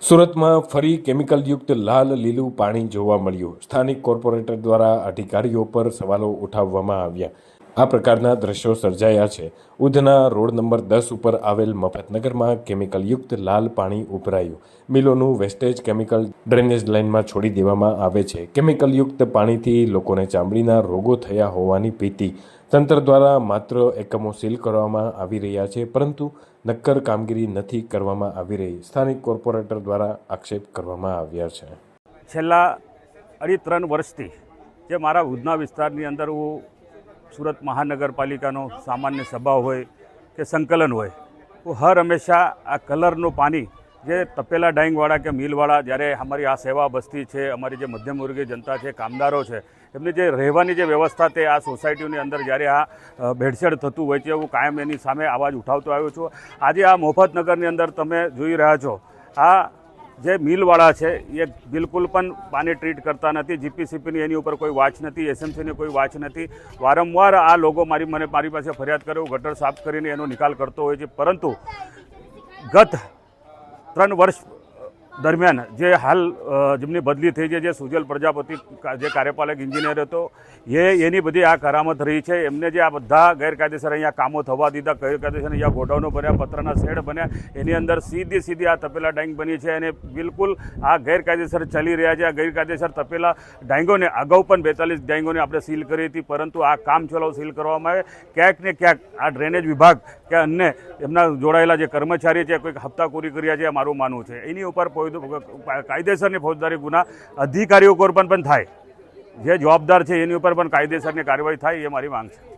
સુરતમાં ફરી કેમિકલયુક્ત લાલ, લીલું પાણી જોવા મળ્યું. સ્થાનિક કોર્પોરેટર દ્વારા અધિકારીઓ પર સવાલો ઉઠાવવામાં આવ્યા. આ પ્રકારના દ્રશ્યો સર્જાયા છે. ઉધના રોડ નંબર દસ ઉપર આવેલ મફતનગરમાં કેમિકલયુક્ત લાલ પાણી ઉભરાયું. મિલોનું વેસ્ટેજ કેમિકલ ડ્રેનેજ લાઇનમાં છોડી દેવામાં આવે છે. કેમિકલયુક્ત પાણીથી લોકોને ચામડીના રોગો થયા હોવાની ભીતિ. તંત્ર દ્વારા માત્ર એકમો સીલ કરવામાં આવી રહ્યા છે, પરંતુ નક્કર કામગીરી નથી કરવામાં આવી રહી. સ્થાનિક કોર્પોરેટર દ્વારા આક્ષેપ કરવામાં આવ્યા છે. છેલ્લા અઢી ત્રણ વર્ષથી જે મારા ઉધના વિસ્તારની અંદર હું સુરત મહાનગરપાલિકાનો સામાન્ય સભા હોય કે સંકલન હોય હું હર હંમેશા આ કલરનું પાણી જે તપેલા ડાઈંગવાળા કે મિલવાળા, જ્યારે અમારી આ સેવા બસ્તી છે, અમારી જે મધ્યમ વર્ગીય જનતા છે, કામદારો છે, એમની જે રહેવાની જે વ્યવસ્થા તે આ સોસાયટીની અંદર જ્યારે આ ભેળસેળ થતું હોય છે હું કાયમ એની સામે અવાજ ઉઠાવતો આવ્યો છું. આજે આ મોફતનગરની અંદર તમે જોઈ રહ્યા છો, આ જે મિલવાળા છે, એ બિલકુલ પણ પાણી ટ્રીટ કરતા નથી. જીપીસીપીની એની ઉપર કોઈ વાચ નથી એસએમસીની કોઈ વાચ નથી. વારંવાર આ લોકો મારી મને મારી પાસે ફરિયાદ કરે ગટર સાફ કરીને એનો નિકાલ કરતો હોય છે. પરંતુ ગત ત્રણ વર્ષ દરમિયાન જે હાલ જેમની બદલી થઈ છે, જે સુજલ પ્રજાપતિ જે કાર્યપાલક એન્જિનિયર હતો, એ એની બધી આ કરામત રહી છે. એમને જે આ બધા ગેરકાયદેસર અહીંયા કામો થવા દીધા, ગેરકાયદેસર અહીંયા ગોડાઉનો બન્યા, પત્રના શેડ બન્યા, એની અંદર સીધી સીધી આ તપેલા ડાઈંગ બની છે અને બિલકુલ આ ગેરકાયદેસર ચાલી રહ્યા છે. આ ગેરકાયદેસર તપેલા ડાઈંગોને અગાઉ પણ બેતાલીસ ડાઈંગોને આપણે સીલ કરી હતી, પરંતુ આ કામ ચલાવ સીલ કરવામાં આવે. ક્યાંક ને ક્યાંક આ ડ્રેનેજ વિભાગ કે અન્ય એમના જોડાયેલા જે કર્મચારી છે, કોઈક હપ્તાખોરી કર્યા છે મારું માનવું છે. એની ઉપર ફોજ- કાયદેસરની ફોજદારી ગુના અધિકારીઓ પર પણ પણ થાય. જે જવાબદાર છે એની ઉપર પણ કાયદેસરની કાર્યવાહી થાય એ મારી માંગ છે.